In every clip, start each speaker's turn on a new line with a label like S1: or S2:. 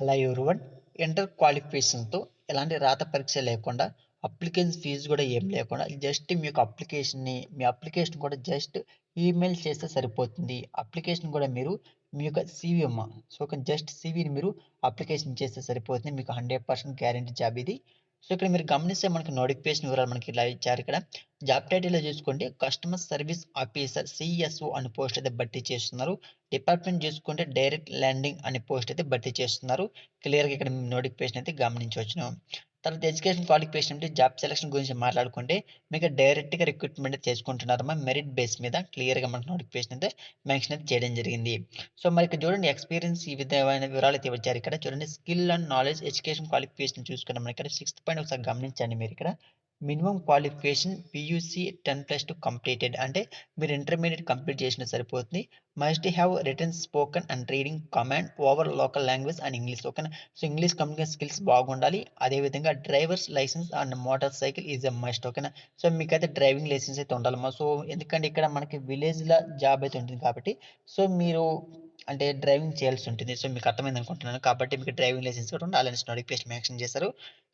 S1: Hello everyone inter క్వాలిఫికేషన్తో ఎలాంటి రాత పరీక్ష లేకుండా అప్లికేషన్ ఫీజు కూడా ఏం లేకుండా జస్ట్ మీ యొక్క అప్లికేషన్ని మీ అప్లికేషన్ కూడా జస్ట్ ఈమెయిల్ చేస్తే సరిపోతుంది. అప్లికేషన్ కూడా మీరు మీ యొక్క సీవీ అమ్మ సో జస్ట్ సివిని మీరు అప్లికేషన్ చేస్తే సరిపోతుంది. మీకు హండ్రెడ్ పర్సెంట్ గ్యారంటీ జాబ్ ఇది. సో ఇక్కడ మీరు గమనిస్తే మనకి నోటిఫికేషన్ వివరాలు మనకి ఇలా ఇచ్చారు ఇక్కడ. జాబ్ టైటిల్లో చూసుకుంటే కస్టమర్ సర్వీస్ ఆఫీసర్ సిఎస్ఓ అని పోస్ట్ అయితే భర్తీ చేస్తున్నారు. డిపార్ట్మెంట్ చూసుకుంటే డైరెక్ట్ ల్యాండింగ్ అనే పోస్ట్ అయితే భర్తీ చేస్తున్నారు. క్లియర్గా ఇక్కడ నోటిఫికేషన్ అయితే గమనించవచ్చును. తర్వాత ఎడ్యుకేషన్ క్వాలిఫికేషన్ అంటే జాబ్ సెలక్షన్ గురించి మాట్లాడుకుంటే మీకు డైరెక్ట్గా రిక్రూట్మెంట్ చేసుకుంటున్నారమ్మా మెరిట్ బేస్ మీద క్లియర్గా మనకు నోటిఫికేషన్ అయితే మెన్షన్ అయితే చేయడం జరిగింది. సో మరి ఇక్కడ చూడండి ఎక్స్పీరియన్స్ ఈ విధమైన వివరాలు అయితే వచ్చారు ఇక్కడ చూడండి skill and knowledge education qualification చూసుకున్నాం ఇక్కడ సిక్స్త్ పాయింట్ ఒకసారి గమనించండి మీరు ఇక్కడ. Minimum qualification PUC ten plus two completed అంటే మీరు ఇంటర్మీడియట్ కంప్లీట్ చేసిన సరిపోతుంది. Must have written spoken and reading command over local language and English ఓకేనా సో ఇంగ్లీష్ కమ్యూనికేషన్ స్కిల్స్ బాగుండాలి. అదేవిధంగా drivers license and motor cycle is a must ఓకేనా so మీకైతే driving licence అయితే ఉండాలమ్మా సో ఎందుకంటే ఇక్కడ మనకి విలేజ్లో జాబ్ అయితే ఉంటుంది కాబట్టి సో మీరు అంటే డ్రైవింగ్ చేయాల్సి ఉంటుంది. సో మీకు అర్థమైంది అనుకుంటున్నాను. కాబట్టి మీకు డ్రైవింగ్ లైసెన్స్ కూడా ఉండాలని నోటిఫికేషన్ మెన్షన్ చేశారు.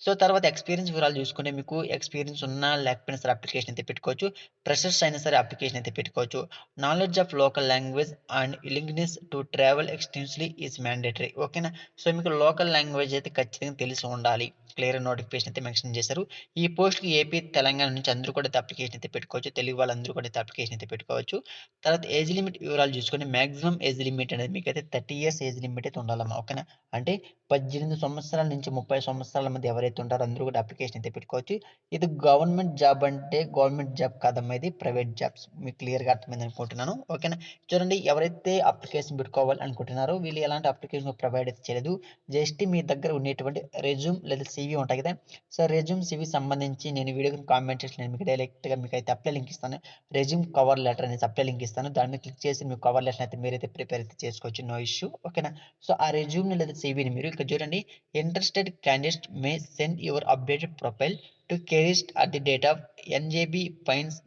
S1: సో తర్వాత ఎక్స్పీరియన్స్ వివరాలు చూసుకుంటే మీకు ఎక్స్పీరియన్స్ ఉన్నా లేకపోయినా సరే అప్లికేషన్ అయితే పెట్టుకోవచ్చు. ప్రెషర్స్ అయినా సరే అప్లికేషన్ అయితే పెట్టుకోవచ్చు. Knowledge of local language and willingness to travel extensively is mandatory ఓకేనా? సో మీకు లోకల్ లాంగ్వేజ్ అయితే ఖచ్చితంగా తెలిసి ఉండాలి. క్లియర్ నోటిఫికేషన్ అయితే మెన్షన్ చేశారు. ఈ పోస్ట్కి ఏపీ తెలంగాణ నుంచి అందరూ కూడా అప్లికేషన్ అయితే పెట్టుకోవచ్చు. తెలుగు వాళ్ళందరూ కూడా అప్లికేషన్ అయితే పెట్టుకోవచ్చు. తర్వాత ఏజ్ లిమిట్ వివరాలు చూసుకుంటే మాక్సిమం ఏజ్ లిమిట్ అనేది మీకు అయితే థర్టీ ఇయర్స్ ఏజ్ లిమిట్ అయితే ఉండాలమ్మా. ఓకేనా? అంటే పద్దెనిమిది సంవత్సరాల నుంచి ముప్పై సంవత్సరాల మధ్య ఎవరైతే ఉంటారో అందరూ కూడా అప్లికేషన్ అయితే పెట్టుకోవచ్చు. ఇది గవర్నమెంట్ జాబ్ అంటే గవర్నమెంట్ జాబ్ కాదమ్మా ఇది ప్రైవేట్ జాబ్స్. మీకు క్లియర్గా అర్థమైంది అనుకుంటున్నాను. ఓకేనా? చూడండి ఎవరైతే అప్లికేషన్ పెట్టుకోవాలి అనుకుంటున్నారో వీళ్ళు ఎలాంటి అప్లికేషన్ ప్రొవైడ్ అయితే చేయలేదు. జస్ట్ మీ దగ్గర ఉండేటువంటి రెజ్యూమ్ లేదా సివి ఉంటాయి కదా? సో రెజ్యూమ్ సివి సంబంధించి నేను వీడియో కామెంట్ చేసి నేను మీకు డైరెక్ట్గా మీకు అయితే అప్లై లింక్ ఇస్తాను. రెజ్యూమ్ కవర్ లెటర్ అనేది అప్లై లింక్ ఇస్తాను. దాని మీద క్లిక్ చేసి మీ కవర్ లెటర్ అయితే మీరైతే ప్రిపేర్ అయితే చేసుకోవచ్చు. No issue. ఓకేనా? సో ఆ రెజ్యూమ్ని లేదా సివిని మీరు ఇక్కడ చూడండి. Interested candidate may send your updated profile to carist at the date of njbpines.org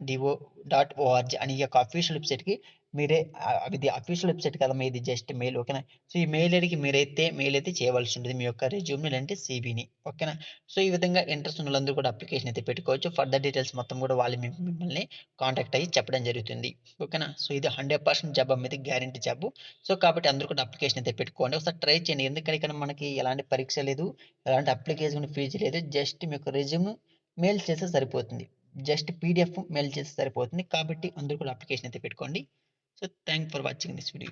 S1: அன்றைய அஃபிஷியல் வெப்சைட்டுக்கு మీరే ఇది అఫీషియల్ వెబ్సైట్ కదా ఇది జస్ట్ మెయిల్ ఓకేనా సో ఈ మెయిల్ ఐడికి మీరైతే మెయిల్ అయితే చేయవలసి ఉంటుంది మీ యొక్క రెజ్యూమ్ లేదంటే సిబిని ఓకేనా సో ఈ విధంగా ఇంట్రెస్ట్ ఉన్న వాళ్ళందరూ కూడా అప్లికేషన్ అయితే పెట్టుకోవచ్చు. ఫర్దర్ డీటెయిల్స్ మొత్తం కూడా వాళ్ళు మిమ్మల్ని కాంటాక్ట్ అయ్యి చెప్పడం జరుగుతుంది ఓకేనా సో ఇది హండ్రెడ్ పర్సెంట్ జాబ్ మీద గ్యారంటీ జాబ్ సో కాబట్టి అందరూ కూడా అప్లికేషన్ అయితే పెట్టుకోండి. ఒకసారి ట్రై చేయండి. ఎందుకంటే ఇక్కడ మనకి ఎలాంటి పరీక్ష లేదు ఎలాంటి అప్లికేషన్ ఫీజు లేదు జస్ట్ మీ యొక్క రెజ్యూమ్ మెయిల్ చేస్తే సరిపోతుంది. జస్ట్ పీడిఎఫ్ మెయిల్ చేస్తే సరిపోతుంది. కాబట్టి అందరూ కూడా అప్లికేషన్ అయితే పెట్టుకోండి. So thank for watching this video.